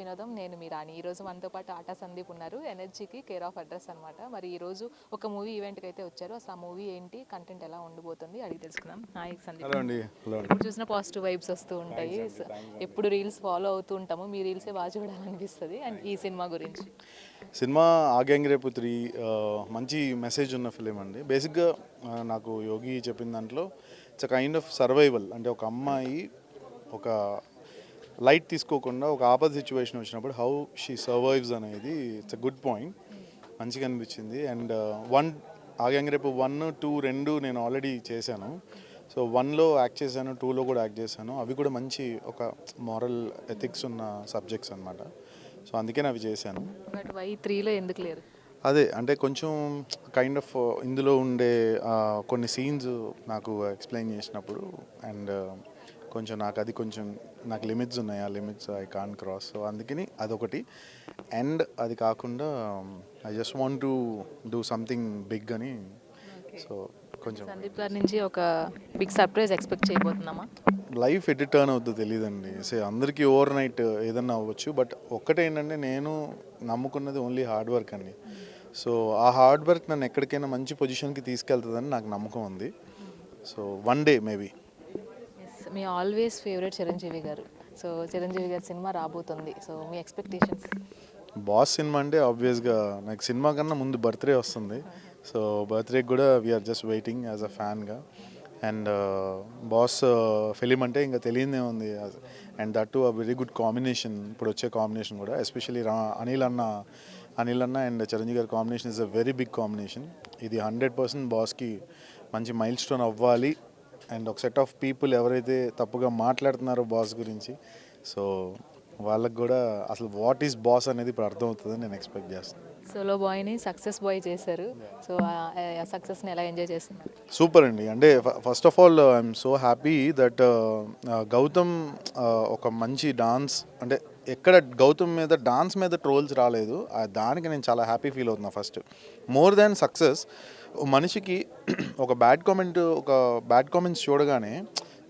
వినోదం నేను మీ రాణి. ఈ రోజు మనతో పాటు ఆటా సందీప్ ఉన్నారు. ఎనర్జీకి కేర్ ఆఫ్ అడ్రస్ అనమాట మరి ఈ రోజు ఒక మూవీ ఈవెంట్కి అయితే వచ్చారు. అసలు ఆ మూవీ ఏంటి కంటెంట్ ఎలా ఉండబోతుంది అడిగి తెలుసుకుందాం. హాయ్ సందీప్. చూసిన పాజిటివ్ వైబ్స్ వస్తూ ఉంటాయి. ఎప్పుడు రీల్స్ ఫాలో అవుతూ ఉంటాము. మీ రీల్సే బాగా చూడాలనిపిస్తుంది. అండ్ ఈ సినిమా గురించి. సినిమా ఆగ్యాంగ్ రేపు త్రీ మంచి మెసేజ్ ఉన్న ఫిలిం అండి. బేసిక్గా నాకు యోగి చెప్పిన దాంట్లో ఇట్స్ కైండ్ ఆఫ్ సర్వైవల్ అంటే ఒక అమ్మాయి ఒక లైట్ తీసుకోకుండా ఒక ఆపద సిచ్యువేషన్ వచ్చినప్పుడు హౌ షీ సర్వైవ్స్ అనేది ఇట్స్ అ గుడ్ పాయింట్. మంచిగా అనిపించింది. అండ్ వన్ ఆగ్యాంగ్ రేపు వన్ టూ రెండు నేను ఆల్రెడీ చేశాను. సో వన్లో యాక్ట్ చేశాను టూలో కూడా యాక్ట్ చేశాను. అవి కూడా మంచి ఒక మారల్ ఎథిక్స్ ఉన్న సబ్జెక్ట్స్ అనమాట సో అందుకే అవి చేశాను. వై త్రీలో ఎందుకు లేరు? అదే అంటే కొంచెం కైండ్ ఆఫ్ ఇందులో ఉండే ఆ, కొన్ని సీన్స్ నాకు ఎక్స్ప్లెయిన్ చేసినప్పుడు అండ్ కొంచెం నాకు అది కొంచెం నాకు లిమిట్స్ ఉన్నాయి ఆ limits I can cross. So అందుకని అదొకటి. అండ్ అది కాకుండా I just want to do something big అని. సో కొంచెం సందీప్ గారి నుంచి ఒక బిగ్ సర్ప్రైజ్ ఎక్స్పెక్ట్ చేయబోతున్నామా? లైఫ్ ఎటు టర్న్ అవుతుందో తెలియదండి సే అందరికీ ఓవర్ నైట్ ఏదన్నా అవ్వచ్చు. బట్ ఒక్కటే ఏంటంటే నేను నమ్ముకున్నది ఓన్లీ హార్డ్ వర్క్ అండి. సో ఆ హార్డ్ వర్క్ నన్ను ఎక్కడికైనా మంచి పొజిషన్కి తీసుకెళ్తుందని నాకు నమ్మకం ఉంది. సో వన్ డే మేబీ మీ always favourite Chiranjeevi garu. So Chiranjeevi గారి సినిమా రాబోతుంది. సో మీ ఎక్స్పెక్టేషన్స్ బాస్ సినిమా అంటే ఆబ్వియస్గా నాకు సినిమా కన్నా ముందు బర్త్డే వస్తుంది. సో బర్త్డేకి కూడా we are just waiting as a ఫ్యాన్గా and boss uh, film అంటే ఇంకా తెలియదే ఉంది. And that to a very good combination ఇప్పుడు వచ్చే కాంబినేషన్ కూడా ఎస్పెషలీ రా అనిల్ అన్న అనిల్ అన్న అండ్ చిరంజీవి గారి combination is a very big combination ఇది హండ్రెడ్ పర్సెంట్ బాస్కి మంచి మైల్ స్టోన్ అవ్వాలి. అండ్ ఒక సెట్ ఆఫ్ పీపుల్ ఎవరైతే తప్పుగా మాట్లాడుతున్నారో బాస్ గురించి. సో వాళ్ళకి కూడా అసలు వాట్ ఈస్ బాస్ అనేది ఇప్పుడు అర్థమవుతుందని నేను ఎక్స్పెక్ట్ చేస్తాను సోలో బాయ్ని సక్సెస్ బాయ్ చేశారు. సో ఆ సక్సెస్ని ఎలా ఎంజాయ్ చేస్తున్నారు? సూపర్ అండి. అంటే first of all I'm so happy that Gautam ఒక మంచి డాన్స్ అంటే ఎక్కడ గౌతమ్ మీద డాన్స్ మీద ట్రోల్స్ రాలేదు. దానికి నేను చాలా హ్యాపీ ఫీల్ అవుతున్నా ఫస్ట్ మోర్ దాన్ సక్సెస్ మనిషికి ఒక బ్యాడ్ కామెంట్ ఒక బ్యాడ్ కామెంట్స్ చూడగానే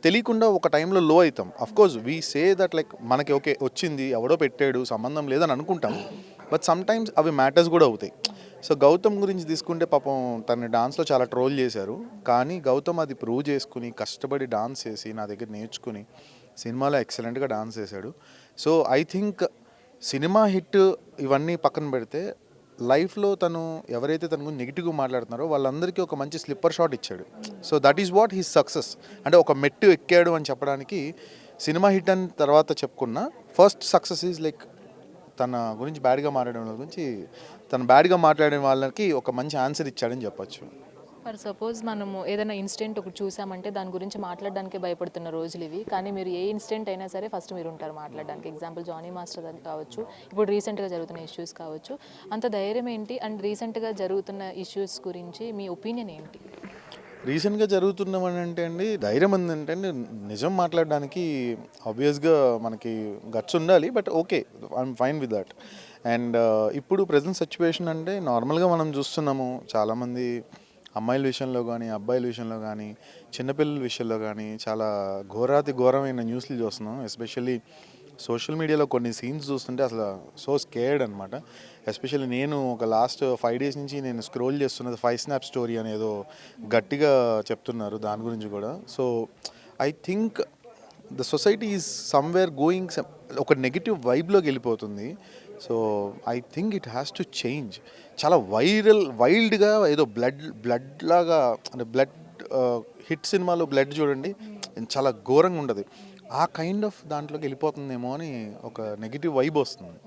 తెలియకుండా ఒక టైంలో లో అవుతాం. Of course we say that like మనకి ఓకే వచ్చింది ఎవడో పెట్టాడు సంబంధం లేదని అనుకుంటాం. బట్ సమ్టైమ్స్ అవి మ్యాటర్స్ కూడా అవుతాయి. సో గౌతమ్ గురించి తీసుకుంటే పాపం తన డాన్స్లో చాలా ట్రోల్ చేశారు. కానీ గౌతమ్ అది ప్రూవ్ చేసుకుని కష్టపడి డాన్స్ చేసి నా దగ్గర నేర్చుకుని సినిమాలో ఎక్సలెంట్గా డాన్స్ చేశాడు. So I think cinema hit ఇవన్నీ పక్కన పెడితే లైఫ్లో తను ఎవరైతే తన గురించి నెగిటివ్గా మాట్లాడుతున్నారో వాళ్ళందరికీ ఒక మంచి స్లిప్పర్ షాట్ ఇచ్చాడు. So that is what his success అంటే ఒక మెట్టు ఎక్కాడు అని చెప్పడానికి సినిమా హిట్ అని తర్వాత చెప్పుకున్న ఫస్ట్ సక్సెస్ ఈజ్ లైక్ తన గురించి బ్యాడ్గా మాట్లాడడం గురించి తను బ్యాడ్గా మాట్లాడిన వాళ్ళకి ఒక మంచి ఆన్సర్ ఇచ్చాడని చెప్పొచ్చు. ఫర్ సపోజ్ మనము ఏదైనా ఇన్సిడెంట్ ఒకటి చూసామంటే దాని గురించి మాట్లాడడానికి భయపడుతున్న రోజులు ఇవి. కానీ మీరు ఏ ఇన్సిడెంట్ అయినా సరే ఫస్ట్ మీరు ఉంటారు మాట్లాడడానికి. ఎగ్జాంపుల్ జానీ మాస్టర్ కావచ్చు ఇప్పుడు రీసెంట్గా జరుగుతున్న ఇష్యూస్ కావచ్చు. అంత ధైర్యం ఏంటి? అండ్ రీసెంట్గా జరుగుతున్న ఇష్యూస్ గురించి మీ ఒపీనియన్ ఏంటి? రీసెంట్గా జరుగుతున్నామని అంటే అండి ధైర్యం ఏంటంటే అండి నిజం మాట్లాడడానికి ఆబ్వియస్గా మనకి గట్స్ ఉండాలి but okay I'm fine with that and ఇప్పుడు ప్రజెంట్ సిచ్యువేషన్ అంటే నార్మల్గా మనం చూస్తున్నాము చాలామంది అమ్మాయిల విషయంలో కానీ అబ్బాయిల విషయంలో కానీ చిన్నపిల్లల విషయంలో కానీ చాలా ఘోరాతి ఘోరమైన న్యూస్లు చూస్తున్నాం. ఎస్పెషల్లీ సోషల్ మీడియాలో కొన్ని సీన్స్ చూస్తుంటే అసలు సో స్కేర్డ్ అనమాట ఎస్పెషల్లీ నేను ఒక లాస్ట్ ఫైవ్ డేస్ నుంచి నేను స్క్రోల్ చేస్తున్నది ఫైవ్ స్నాప్ స్టోరీ అనేదో గట్టిగా చెప్తున్నారు దాని గురించి కూడా. So I think the society is somewhere going ఒక నెగిటివ్ వైబ్లోకి వెళ్ళిపోతుంది. So I think it has to change చాలా వైరల్ వైల్డ్గా ఏదో బ్లడ్ బ్లడ్ లాగా అంటే బ్లడ్ హిట్ సినిమాలో బ్లడ్ చూడండి చాలా ఘోరంగా ఉండదు. ఆ కైండ్ ఆఫ్ దాంట్లోకి వెళ్ళిపోతుందేమో అని ఒక నెగిటివ్ వైబ్ వస్తుంది.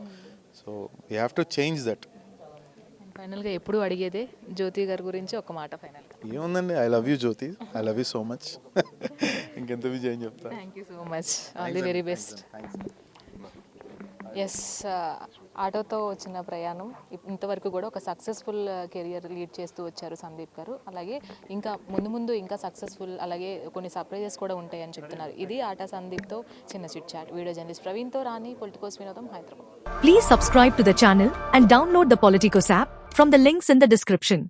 So you have to change that ఫైనల్గా ఎప్పుడు అడిగేదే జ్యోతి గారి గురించి ఒక మాట ఫైనల్గా ఏముందండి? I love you Jyoti. I love you so much ఇంకెంత విజయం చెప్తా thank you so much all the very best yes ఆటోతో వచ్చిన ప్రయాణం ఇంతవరకు కూడా ఒక సక్సెస్ఫుల్ కెరియర్ లీడ్ చేస్తూ వచ్చారు సందీప్ గారు. అలాగే ఇంకా ముందు ముందు ఇంకా సక్సెస్ఫుల్ అలాగే కొన్ని సర్ప్రైజెస్ కూడా ఉంటాయని చెప్తున్నారు. ఇది ఆటా సందీప్తో చిన్న చిట్ చాట్ వీడియో జర్నలిస్ట్ ప్రవీణ్తో రాని పొలిటికోస్ వినోదం Hyderabad. Please subscribe to the channel and download the Politicos app from the links in the description